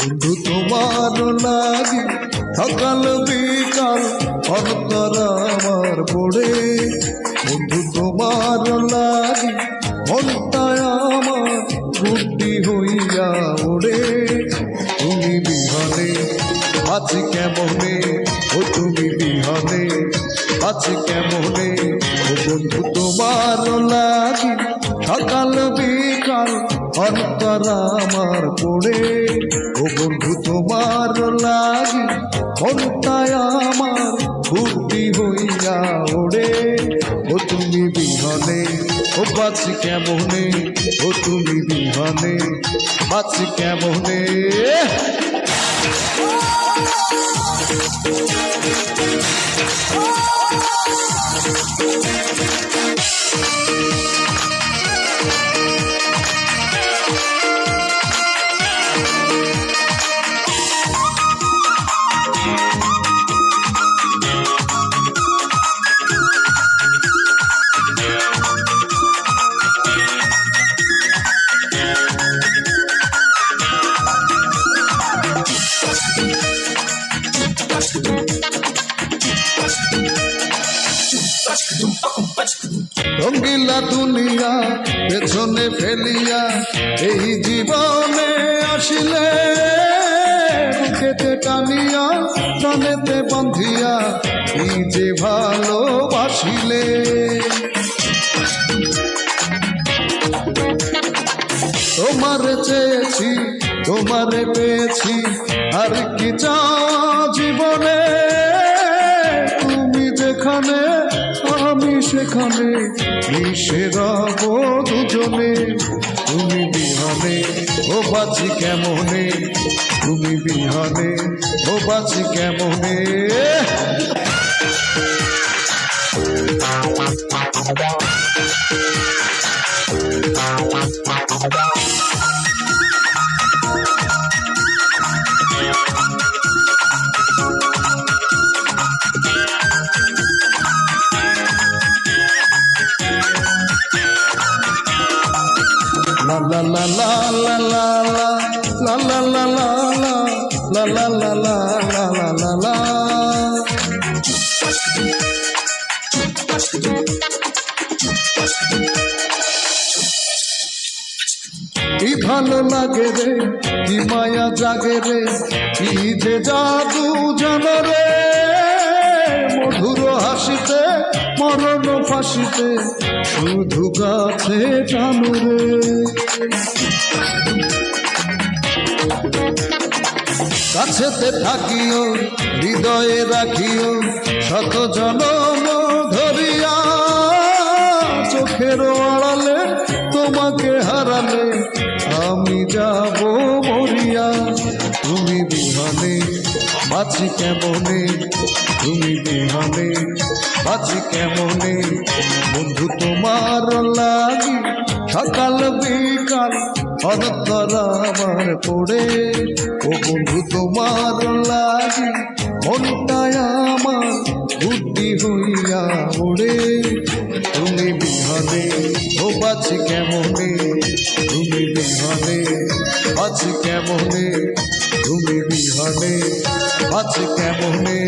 বন্ধু তোমার লাগি সকাল আমার পড়ে। বন্ধু তোমার লাগি হইয়া ওড়ে তুমি বিহনে, আছি কেমনে? ও তুমি বিহনে, আছি কেমনে? ও বন্ধু, তোমার লাগি সকাল বিকাল অন্তর আমার পড়ে। ও বন্ধু, তোমার লাগি মনটায় আমার বুদ্ধি হইয়া ওড়ে। ও তুমি বিহনে ও বাছি কেমনে? ও তুমি বিহনে বাছি কেমনে? রঙ্গিলা দুনিয়া, পেছনে ফেলিয়া এই জীবনে আসিলে। বুকেতে টানিয়া, প্রাণেতে বান্ধিয়া এই যে ভালোবাসিলে। তোমারে চেয়েছি, তোমারে পেয়েছি, আর কি চাওয়া সেখানে মিশে রব দুজনে, তুমি বিহানে, ও বাঁচি কেমনে? তুমি বিহানে, ও বাঁচি কেমনে? La কি ভালো লাগে রে? কি মায়া জাগে রে? কি যে জাদু জানো রে? ফাঁসিতে শুধু গাছে টানো কাছেতে থাকিও, হৃদয়ে রাখিও, শত জনম ধরিয়া। চোখের আড়ালে তোমাকে হারালে আমি যাব মরিয়া। তুমি বিহনে, বাঁচি কেমনে? তুমি বিহনে বাঁচি কেমনে? বন্ধু, তোমার লাগি সকাল বিকাল অনন্তর আমার পড়ে। ও বন্ধু, তোমার লাগি মনটায় আমার বুদ্ধি হইয়া ওড়ে। তুমি বিহনে ও বাছি কেমনে? তুমি বিহনে বাছি কেমনে? তুমি বিহনে বাছি কেমনে?